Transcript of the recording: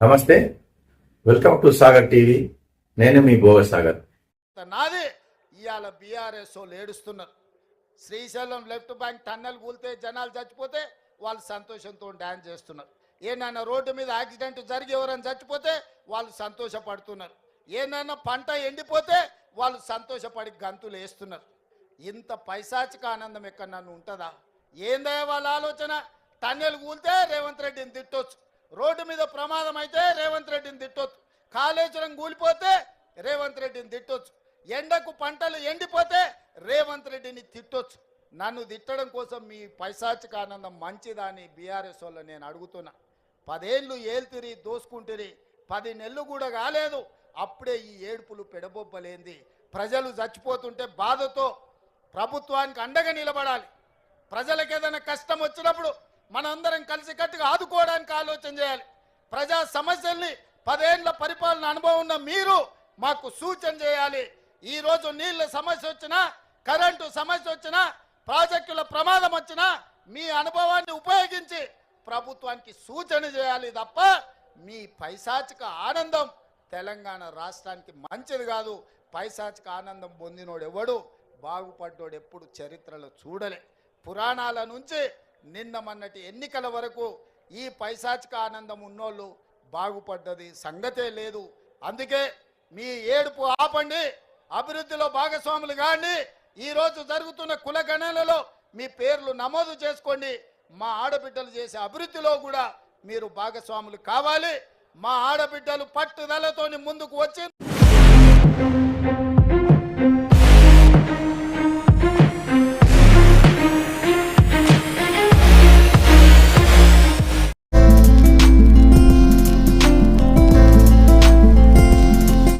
నమస్తే welcome to Sagar TV. నేను మీ గోవ సాగర్. నాది ఇవాళ బీఆర్ఎస్ వాళ్ళు ఏడుస్తున్నారు. శ్రీశైలం లెఫ్ట్ బ్యాంక్ టన్నెల్ కూలితే జనాలు చచ్చిపోతే వాళ్ళు సంతోషంతో డ్యాన్స్ చేస్తున్నారు. ఏనైనా రోడ్డు మీద యాక్సిడెంట్ జరిగి ఎవరైనా చచ్చిపోతే వాళ్ళు సంతోషపడుతున్నారు. ఏనైనా పంట ఎండిపోతే వాళ్ళు సంతోషపడి గంతులు వేస్తున్నారు ఇంత పైశాచిక ఆనందం ఎక్కడ నన్ను ఉంటుందా? ఏందయ్య వాళ్ళ ఆలోచన? టన్నెల్ కూలితే రేవంత్ రెడ్డిని తిట్టొచ్చు. రోడ్డు మీద ప్రమాదం అయితే రేవంత్ రెడ్డిని తిట్టొచ్చు. కాళేశ్వరం కూలిపోతే రేవంత్ రెడ్డిని తిట్టొచ్చు. ఎండకు పంటలు ఎండిపోతే రేవంత్ రెడ్డిని తిట్టొచ్చు. నన్ను తిట్టడం కోసం మీ పైశాచిక ఆనందం మంచిదా అని బీఆర్ఎస్ వాళ్ళు నేను అడుగుతున్నా. పదేళ్ళు ఏల్తిరి దోసుకుంటిరి పది నెలలు కూడా కాలేదు. అప్పుడే ఈ ఏడుపులు పెడబొబ్బలేంది. ప్రజలు చచ్చిపోతుంటే బాధతో ప్రభుత్వానికి అండగా నిలబడాలి. ప్రజలకు ఏదైనా కష్టం వచ్చినప్పుడు మనందరం కలిసికట్టుగా ఆదుకోవడానికి ఆలోచన చేయాలి. ప్రజా సమస్యల్ని పదేళ్ళ పరిపాలన అనుభవం ఉన్న మీరు మాకు సూచన చేయాలి. ఈరోజు నీళ్ళ సమస్య వచ్చినా కరెంటు సమస్య వచ్చినా ప్రాజెక్టుల ప్రమాదం వచ్చినా మీ అనుభవాన్ని ఉపయోగించి ప్రభుత్వానికి సూచన చేయాలి తప్ప మీ పైశాచిక ఆనందం తెలంగాణ రాష్ట్రానికి మంచిది కాదు. పైశాచిక ఆనందం పొందినోడు ఎవడు? బాగుపడ్డోడు ఎప్పుడు చరిత్రలో చూడలే. పురాణాల నుంచి నిన్న మొన్నటి ఎన్నికల వరకు ఈ పైశాచిక ఆనందం ఉన్నోళ్ళు బాగుపడ్డది సంగతే లేదు. అందుకే మీ ఏడుపు ఆపండి. అభివృద్ధిలో భాగస్వాములు కాండి. ఈరోజు జరుగుతున్న కులగణనలో మీ పేర్లు నమోదు చేసుకోండి. మా ఆడబిడ్డలు చేసే అభివృద్ధిలో కూడా మీరు భాగస్వాములు కావాలి. మా ఆడబిడ్డలు పట్టుదలతోని ముందుకు వచ్చి